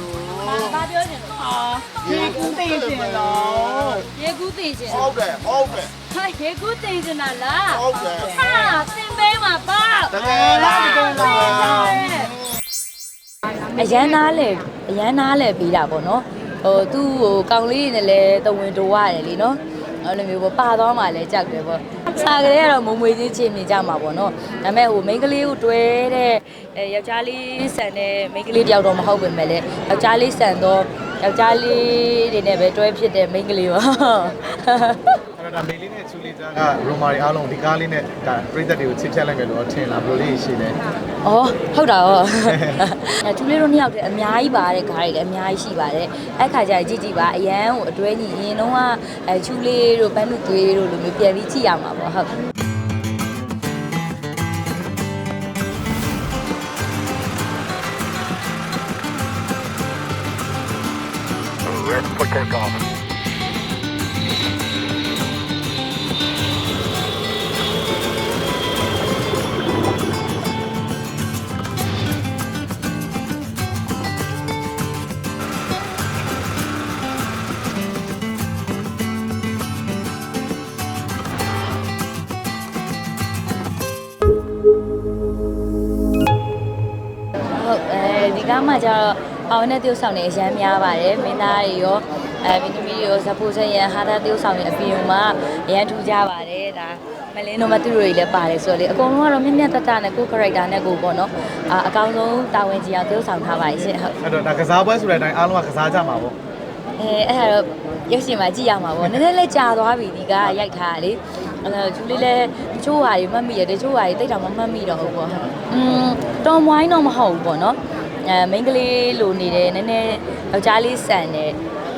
လို့ဘာပြောချင်လဲဟာရေကူးသိရှင်လို့ရေကူးတင်ချင်ဟုတ်တယ်ဟုတ်တယ်ဟာရေကူးတင်ချင်တာလားဟုတ်တယ်ဟာသင်ပေးမှာပါတကယ်လားတကယ်လားအရန်နားလေအရန်နားလေပြီးတာပေါ့နော်ဟိုသူ့ဟိုကောင်လေးနဲ့လည်းတဝင်တိုးရတယ်လीနော် အဲ့လိုမျိုးပေါ့ပါသွားမှလည်းကြောက်တယ်ပေါ့စားကလေးကတော့မုံမွေချင်းချင်းမြင်ကြမှာပေါ့နော်ဒါပေမဲ့ဟိုမိန်းကလေးကိုတွဲတဲ့အဲယောက်ျားလေးဆန်တဲ့မိန်းကလေးတယောက်တော့မဟုတ်ပဲမဲ့လေယောက်ျားလေးဆန်တော့ ယောက်ျားလေးတွေနဲ့ပဲတွဲဖြစ်တဲ့မိန်းကလေးပါအဲ့တော့ဒါမေလေးနဲ့ချူလီသားကရိုမာရီအားလုံးဒီကားလေးနဲ့ဒါပြည်သက်တွေကိုချစ်ချက်လိုက်မယ်လို့ထင်လားဘယ်လိုလေးရှိလဲ။အော်ဟုတ်တာရော။အဲသူလေးတို့နှစ်ယောက်တည်းအများကြီးပါတဲ့ခါးတွေလည်းအများကြီးရှိပါတယ်။အဲ့ခါကျရင်ကြည့်ကြည့်ပါအရန်ကိုအတွဲကြီးရင်တော့ကအဲချူလေးတို့ဘန်းနုသွေးတို့လိုမျိုးပြန်ပြီးကြည့်ရမှာပေါ့ဟုတ်။ ဟုတ်အဲဒီကားမှာကျတော့ အောင်နဲ့တယောက်ဆောင်နေအရန်များပါတယ်မင်းသားတွေရောအဲမင်းသမီးတွေရောဇပိုးစရန်ဟာတာတယောက်ဆောင်နေအပြင်မှာအရန်ထူးကြပါတယ်ဒါမလင်းတို့မသူတို့တွေလည်းပါတယ်ဆိုတော့လေအကုန်လုံးကတော့မြင့်မြတ်တတနဲ့ကိုယ် character နဲ့ကိုပေါ့နော်အာအကောင်းဆုံးတာဝန်ကြီးအောင်တယောက်ဆောင်ထားပါတယ်ရှင်ဟုတ်အဲ့တော့ဒါကစားပွဲဆိုတဲ့အတိုင်းအားလုံးကကစားကြမှာပေါ့အဲအဲ့ဒါတော့ရုပ်ရှင်မှာကြည့်ရမှာပေါ့နည်းနည်းလေးကြာသွားပြီဒီကရိုက်ထားတာလေအဲ့တော့ဂျူလီလည်းတချို့ဟာတွေမှတ်မိရတယ်တချို့ဟာတွေတိတ်တောင်မမှတ်မိတော့ဘူးပေါ့อืมတော်မွိုင်းတော့မဟုတ်ဘူးပေါ့နော် အဲမိန်းကလေးလိုနေတယ်နည်းနည်းယောက်ျားလေးဆန်တယ်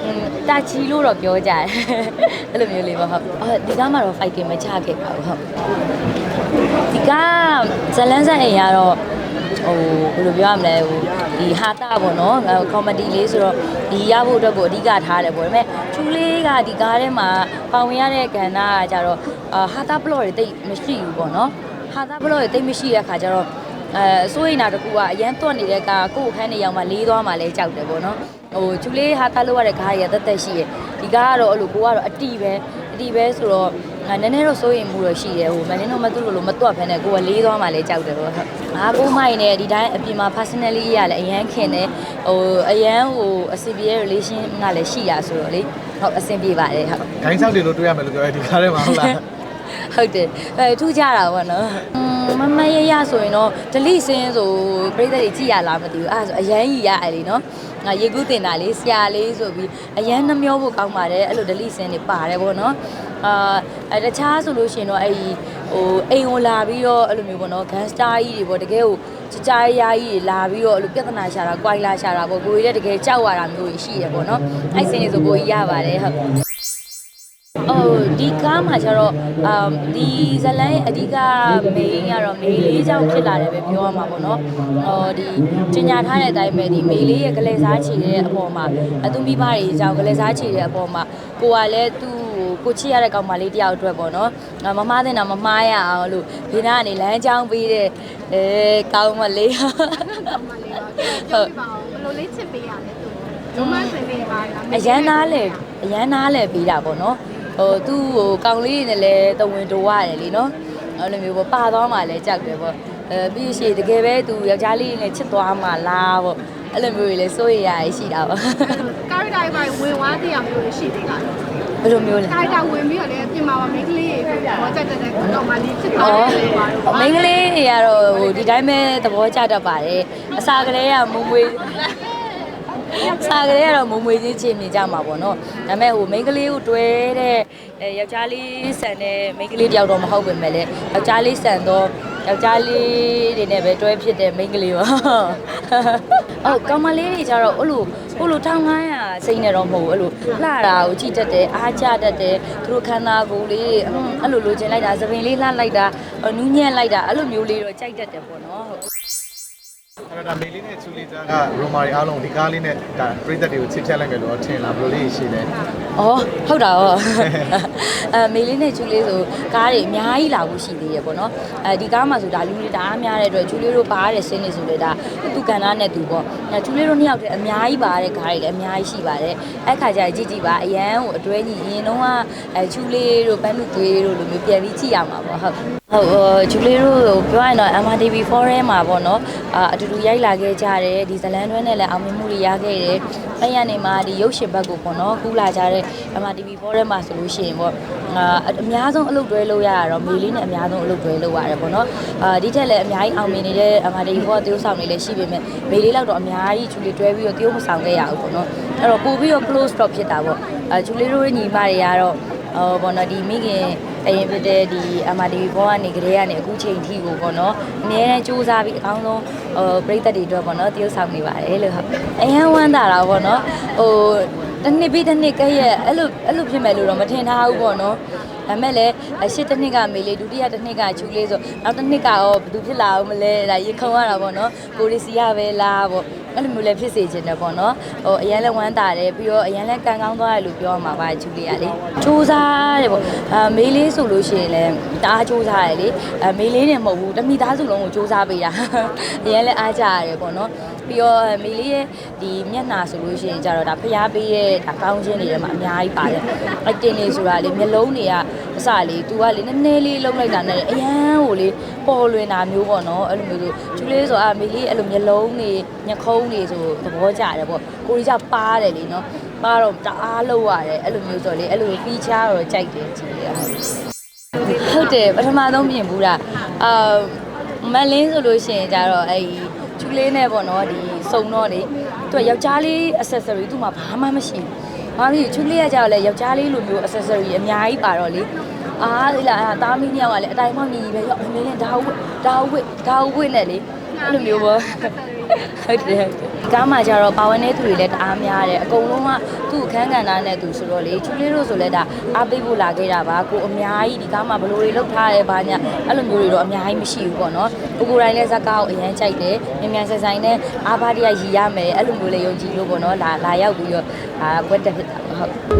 อืมတာချီလို့တော့ပြောကြတယ်အဲ့လိုမျိုးလေးပေါ့ဟုတ်အော်ဒီကမှတော့ fighting မချခဲ့ပါဘူးဟုတ်ဒီကဇလန်းဆက်အိမ်ကတော့ဟိုဘယ်လိုပြောရမလဲဟိုဒီဟာတာပေါ့နော်ကောမဒီလေးဆိုတော့ဒီရဖို့အတွက်ကိုအဓိကထားတယ်ပေါ့ဒါပေမဲ့ချူလေးကဒီကားထဲမှာပါဝင်ရတဲ့ကဏ္ဍကကြတော့အာဟာတာဘလော့တွေတိတ်မရှိဘူးပေါ့နော်ဟာတာဘလော့တွေတိတ်မရှိတဲ့ခါကျတော့ အဲစိုးရိမ်တာတကူကအရန်တွတ်နေတဲ့ကာကိုယ့်အခန်းနေရောက်မှလေးသွားမှလဲကြောက်တယ်ပေါ့နော်ဟိုချူလေးဟာတာလို့ရတဲ့ကားတွေကတက်တက်ရှိရဒီကားကတော့အဲ့လိုကိုကတော့အတီပဲအတီပဲဆိုတော့ငါနည်းနည်းတော့စိုးရိမ်မှုတော့ရှိတယ်ဟိုမင်းတို့မသူ့လိုလိုမတွက်ဖ ೇನೆ ကိုကလေးသွားမှလဲကြောက်တယ်ပေါ့ဟုတ်ငါကိုမိုက်နဲ့ဒီတိုင်းအပြင်မှာ personally ရလည်းအရန်ခင်တယ်ဟိုအရန်ဟိုအစီပြေ relation ကလည်းရှိရဆိုတော့လေဟုတ်အဆင်ပြေပါတယ်ဟုတ် ဂိုင်းဆောက်တွေလို့တွေ့ရမယ်လို့ပြောရဲဒီကားထဲမှာဟုတ်လား ဟုတ်တယ်အဲထူးကြတာပေါ့နော်อืม မမရရဆိုရင်တော့ delete စင်းဆိုပြိသက်တွေကြည်ရလားမသိဘူးအဲ့ဒါဆိုအရန်ကြီးရအဲ့လေနော်ငါရေကူးတင်တာလေးဆရာလေးဆိုပြီးအရန်နှမျောဖို့ကောင်းပါတယ်အဲ့လို delete စင်းတွေပါတယ်ပေါ့နော်အာအဲတခြားဆိုလို့ရှိရင်တော့အဲ့ဒီဟိုအိမ်ကိုလာပြီးတော့အဲ့လိုမျိုးပေါ့နော် gangster ကြီးတွေပေါ့တကယ်ကိုကြကြရာကြီးတွေလာပြီးတော့အဲ့လိုပြဿနာရှာတာ၊ကြွိုင်လာရှာတာပေါ့ကိုကြီးလည်းတကယ်ကြောက်ရတာမျိုးကြီးရှိရပေါ့နော်အဲ့စင်းတွေဆိုကိုကြီးရပါတယ်ဟုတ် အော်ဒီကားမှာကျတော့အမ်ဒီဇလန်ရဲ့အဓိကမေးင်းကတော့မေးလေးကြောင့်ဖြစ်လာတယ်ပဲပြောရမှာပေါ့နော်။အော်ဒီကျင်ညာထားတဲ့အတိုင်းပဲဒီမေးလေးရဲ့ကလေးစားချီတဲ့အပေါ်မှာအသူမိဘတွေအကြောင်းကလေးစားချီတဲ့အပေါ်မှာကိုကလည်းသူ့ကိုချစ်ရတဲ့ကောင်မလေးတယောက်အတွက်ပေါ့နော်။မမားတဲ့တော့မမားရအောင်လို့ဘေးနားကနေလမ်းကြောင်းပေးတဲ့အဲကောင်မလေးဟုတ်ဘယ်လိုလေးချစ်ပေးရလဲသူရိုမန်စင်လေးပါလားအရန်နားလေအရန်နားလေပြီးတာပေါ့နော် ဟိုသူ့ဟိုကောင်လေးနဲ့လည်းတဝင်တိုးရတယ်လीနော်အဲ့လိုမျိုးပေါ့ပါသွားမှလည်းကြောက်တယ်ပေါ့အဲပြီးရှိတကယ်ပဲသူယောက်ျားလေးနဲ့ချစ်သွားမှလားပေါ့အဲ့လိုမျိုးတွေလည်းစိုးရိမ်ရရှိတာပေါ့ကာရီတာတွေပါဝင်သွားတဲ့အောင်မျိုးရှိသေးလားဘယ်လိုမျိုးလဲကာရီတာဝင်ပြီးတော့လည်းပြင်မာပါမိန်းကလေးတွေပေါ့ကြက်ကြက်တော့မှလေးချစ်ဩသွားတယ်ပါတော့မိန်းကလေးတွေကတော့ဟိုဒီတိုင်းပဲသဘောကျတတ်ပါတယ်အစာကလေးကမုံမွေး စားကလေးကတော့မုံမွေချင်းချင်းမြင်ကြမှာပေါ့နော်ဒါပေမဲ့ဟိုမိန်းကလေးကိုတွဲတဲ့အဲယောက်ျားလေးဆန်တဲ့မိန်းကလေးတယောက်တော့မဟုတ်ပဲမဲ့လေယောက်ျားလေးဆန်တော့ယောက်ျားလေးတွေနဲ့ပဲတွဲဖြစ်တဲ့မိန်းကလေးပါဟုတ်ကောင်မလေးတွေကျတော့အဲ့လိုဟိုလို1500စိတ်နဲ့တော့မဟုတ်ဘူးအဲ့လိုလှတာကိုကြည့်တတ်တယ်အားကျတတ်တယ်သူတို့ခန္ဓာကိုယ်လေးအင်းအဲ့လိုလိုချင်လိုက်တာသပင်လေးလှလိုက်တာနူးညံ့လိုက်တာအဲ့လိုမျိုးလေးတော့ကြိုက်တတ်တယ်ပေါ့နော်ဟုတ် အဲ့တော့ဒါမေလေးနဲ့ချူလီသားကရိုမာရီအားလုံးဒီကားလေးနဲ့ဒါပြိသက်တွေကိုချစ်ချက်လိုက်မယ်လို့ထင်လားဘယ်လိုလေးရှိလဲ။အော်ဟုတ်တာရော။အဲမေလေးနဲ့ချူလေးဆိုကားတွေအများကြီးလာဖို့ရှိသေးရပေါ့နော်။အဲဒီကားမှာဆိုဒါလူတွေတအားများတဲ့အတွက်ချူလေးတို့ပါရတဲ့ဆင်းနေဆိုလေဒါသူကန္နာနဲ့သူပေါ့။အဲချူလေးတို့နှစ်ယောက်တည်းအများကြီးပါတဲ့ကားတွေလည်းအများကြီးရှိပါတယ်။အဲ့ခါကျရင်ကြည့်ကြည့်ပါအရန်ကိုအတွဲကြီးရင်တော့ကအဲချူလေးတို့ပန်းလူသွေးတို့လိုမျိုးပြန်ပြီးကြည့်ရမှာပေါ့ဟုတ်။ ဟုတ်ဟိုဂျူလီတို့ပြောရရင်တော့ MRTV Forum မှာပေါ့နော်အာအတူတူရိုက်လာခဲ့ကြတယ်ဒီဇလန်တွဲနဲ့လည်းအောင်မြင်မှုတွေရခဲ့တယ်အဲ့ရနေမှာဒီရုပ်ရှင်ဘက်ကိုပေါ့နော်ကူးလာကြတဲ့ MRTV Forum မှာဆိုလို့ရှိရင်ပေါ့အာအများဆုံးအလုပ်တွဲလုပ်ရတာတော့မေလေးနဲ့အများဆုံးအလုပ်တွဲလုပ်ရတယ်ပေါ့နော်အာဒီထက်လည်းအများကြီးအောင်မြင်နေတဲ့ MRTV Forum တရုပ်ဆောင်တွေလည်းရှိပေမဲ့မေလေးလောက်တော့အများကြီးဂျူလီတွဲပြီးတော့တရုပ်မဆောင်ခဲ့ရဘူးပေါ့နော်အဲ့တော့ပို့ပြီးတော့ close stop ဖြစ်တာပေါ့အာဂျူလီတို့ရဲ့ညီမတွေကတော့ဟိုဘောနော်ဒီမိခင် အရင်ဖြစ်တဲ့ဒီ MRTV ဘောကနေကလေးကနေအခုချိန်ထိကိုပေါ့နော်အများနဲ့စူးစမ်းပြီးအကောင်းဆုံးဟိုပြည်သက်တွေအတွက်ပေါ့နော်တရုပ်ဆောင်နေပါတယ်လို့ဟုတ်အရန်ဝမ်းသာတာပေါ့နော်ဟိုတစ်နှစ်ပြီးတစ်နှစ်ကဲ့ရဲ့အဲ့လိုအဲ့လိုဖြစ်မယ်လို့တော့မထင်ထားဘူးပေါ့နော် ဒါမဲ့လည်းအရှိတစ်နှစ်ကမေလေးဒုတိယတစ်နှစ်ကချူလေးဆိုနောက်တစ်နှစ်ကရောဘယ်သူဖြစ်လာအောင်မလဲဒါရင်ခုံရတာပေါ့နော်ကိုရီစီယာပဲလားပေါ့အဲ့လိုမျိုးလည်းဖြစ်စေချင်တယ်ပေါ့နော်ဟိုအရန်လည်းဝမ်းသာတယ်ပြီးတော့အရန်လည်းကန်ကောင်းသွားတယ်လို့ပြောမှာပါချူလေးကလေစူးစားတယ်ပေါ့အာမေလေးဆိုလို့ရှိရင်လည်းတအားစူးစားတယ်လေအမေလေးနဲ့မဟုတ်ဘူးတမိသားစုလုံးကိုစူးစားပေးတာအရန်လည်းအားကြရတယ်ပေါ့နော်ပြီးတော့မေလေးရဲ့ဒီမျက်နှာဆိုလို့ရှိရင်ကြတော့ဒါဖျားပေးရဲ့ဒါကောင်းခြင်းတွေထဲမှာအများကြီးပါတယ်အတင်နေဆိုတာလေမျက်လုံးတွေကအစလေ तू ကလေနည်းနည်းလေးလုံးလိုက်တာနဲ့အရန်ကိုလေပေါ်လွင်တာမျိုးပေါ့နော်အဲ့လိုမျိုးဆိုကျူလေးဆိုအာမေလေးအဲ့လိုမျက်လုံးတွေညခုံးတွေဆိုသဘောကျတယ်ပေါ့ကိုကြီးကပါတယ်လေနော်ပါတော့တအားလောက်ရတယ်အဲ့လိုမျိုးဆိုလေအဲ့လို feature တော့ကြိုက်တယ်ကြည့်ရဟုတ်ဟုတ်တယ်ပထမဆုံးမြင်ဘူးတာအာမလင်းဆိုလို့ရှိရင်ကြတော့အဲ့ဒီကျူလေးနဲ့ပေါ့နော်ဒီစုံတော့လေသူကယောက်ျားလေး accessory သူ့မှာဘာမှမရှိဘူး။ ဘာဖြစ်ချူလေးကကြောက်လဲယောက်ျားလေးလိုမျိုး accessory အများကြီးပါတော့လေအားလေလားတာမီးနှစ်ယောက်ကလည်းအတိုင်းမောင်ညီညီပဲရောက်အမေနဲ့ဒါဝစ်ဒါဝစ်ဒါဝစ်နဲ့လေအဲ့လိုမျိုးပေါ့ ဟုတ်တယ်ဒီကားမှာကျတော့ပါဝင်တဲ့သူတွေလည်းတအားများတယ်အကုန်လုံးကသူ့အခန်းကဏ္ဍနဲ့သူဆိုတော့လေချူလေးတို့ဆိုလဲဒါအားပေးဖို့လာခဲ့တာပါကိုအများကြီးဒီကားမှာဘယ်လိုတွေလုပ်ထားရဲဘာညာအဲ့လိုမျိုးတွေတော့အများကြီးမရှိဘူးပေါ့နော်ကိုကိုတိုင်းလည်းဇက်ကားကိုအရန်ကြိုက်တယ်မြန်မြန်ဆက်ဆိုင်နဲ့အားပါတရရည်ရမယ်အဲ့လိုမျိုးလေးယုံကြည်လို့ပေါ့နော်လာလာရောက်ပြီးတော့အာကွက်တက်ဖြစ်တာပေါ့ဟုတ်